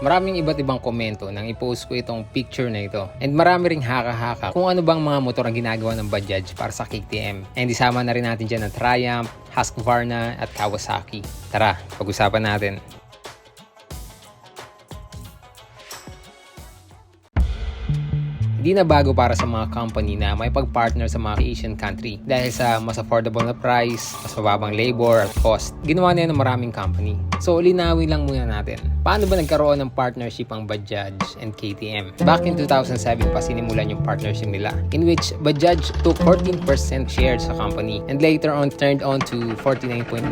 Maraming iba't ibang komento nang i-post ko itong picture na ito. And marami ring haka-haka kung ano bang mga motor ang ginagawa ng Bajaj para sa KTM. And isama na rin natin dyan ang Triumph, Husqvarna at Kawasaki. Tara, pag-usapan natin. Hindi na bago para sa mga company na may pag-partner sa mga Asian country dahil sa mas affordable na price, mas mababang labor at cost. Ginawa na yan ng maraming company. So, linawin lang muna natin. Paano ba nagkaroon ng partnership ang Bajaj and KTM? Back in 2007 pa sinimulan yung partnership nila in which Bajaj took 14% share sa company and later on turned on to 49.9%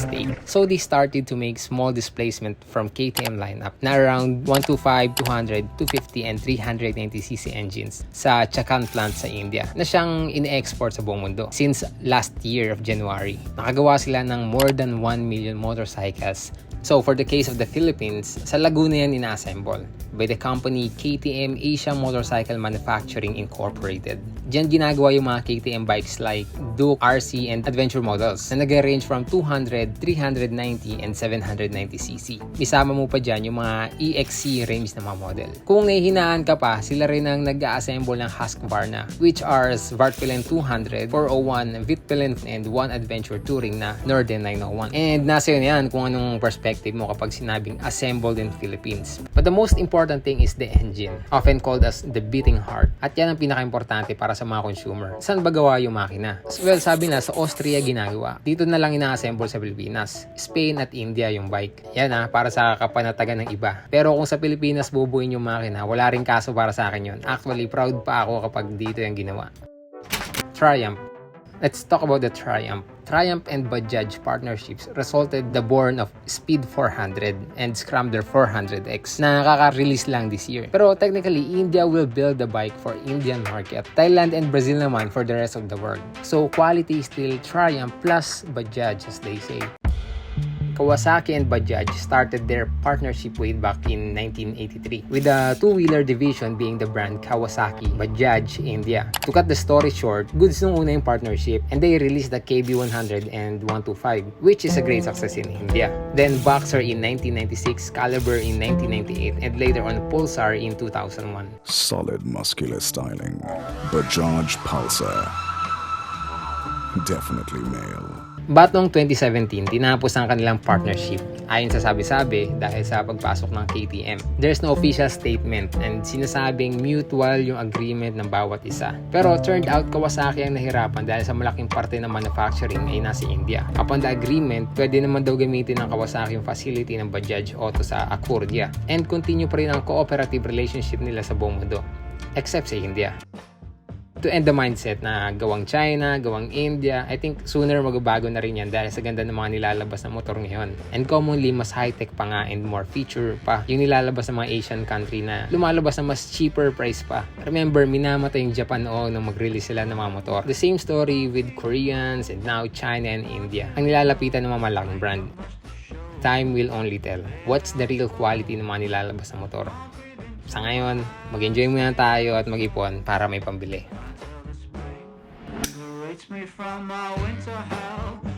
stake. So, they started to make small displacement from KTM lineup na around 125, 200, 250, and 390cc engines sa Chakan plant sa India na siyang in-export sa buong mundo since last year of January. Nakagawa sila ng more than 1 million motorcycles So for the case of the Philippines, sa Laguna yan ina-assemble by the company KTM Asia Motorcycle Manufacturing Incorporated. Diyan ginagawa yung mga KTM bikes like Duke, RC, and Adventure models na nag-range from 200, 390, and 790cc. Isama mo pa dyan yung mga EXC range na mga model. Kung nahihinaan ka pa, sila rin ang nag-assemble ng Husqvarna which are Vartpillen 200, 401, Vitpillen, and one Adventure Touring na Norden 901. And nasa yun yan kung anong perspective mo kapag sinabing assembled in Philippines. But the most important thing is the engine, often called as the beating heart. At yan ang pinaka-importante para sa mga consumer. Saan ba gawa yung makina? Well, sabi na sa Austria ginagawa. Dito na lang ina-assemble sa Pilipinas. Spain at India yung bike. Yan ah, para sa kapanatagan ng iba. Pero kung sa Pilipinas bubuin yung makina, wala rin kaso para sa akin yun. Actually, proud pa ako kapag dito yung ginawa. Triumph. Let's talk about the Triumph. Triumph and Bajaj partnerships resulted the born of Speed 400 and Scrambler 400X na kaka-release lang this year. Pero technically, India will build the bike for Indian market. Thailand and Brazil naman for the rest of the world. So quality is still Triumph plus Bajaj as they say. Kawasaki and Bajaj started their partnership way back in 1983 with the two-wheeler division being the brand Kawasaki Bajaj India. To cut the story short, goods nung una yung partnership and they released the KB100 and 125 which is a great success in India. Then Boxer in 1996, Caliber in 1998 and later on Pulsar in 2001. Solid muscular styling. Bajaj Pulsar. Definitely male. But noong 2017, tinapos ang kanilang partnership ayon sa sabi-sabi dahil sa pagpasok ng KTM. There's no official statement and sinasabing mutual yung agreement ng bawat isa. Pero turned out Kawasaki ang nahirapan dahil sa malaking parte ng manufacturing ay nasa India. Upon the agreement, pwede naman daw gamitin ng Kawasaki yung facility ng Bajaj Auto sa Akurdia and continue pa rin ang cooperative relationship nila sa buong mundo except sa India to end the mindset na gawang China, gawang India, I think sooner magbabago na rin yan dahil sa ganda ng mga nilalabas na motor ngayon. And commonly, mas high-tech pa nga and more feature pa yung nilalabas ng mga Asian country na lumalabas na mas cheaper price pa. Remember, minamatay yung Japan noon nung mag-release sila ng mga motor. The same story with Koreans and now China and India. Ang nilalapitan ng mga malaking brand. Time will only tell. What's the real quality ng mga nilalabas na motor? Sa ngayon, mag-enjoy muna tayo at mag-ipon para may pambili. liberates me from my winter house.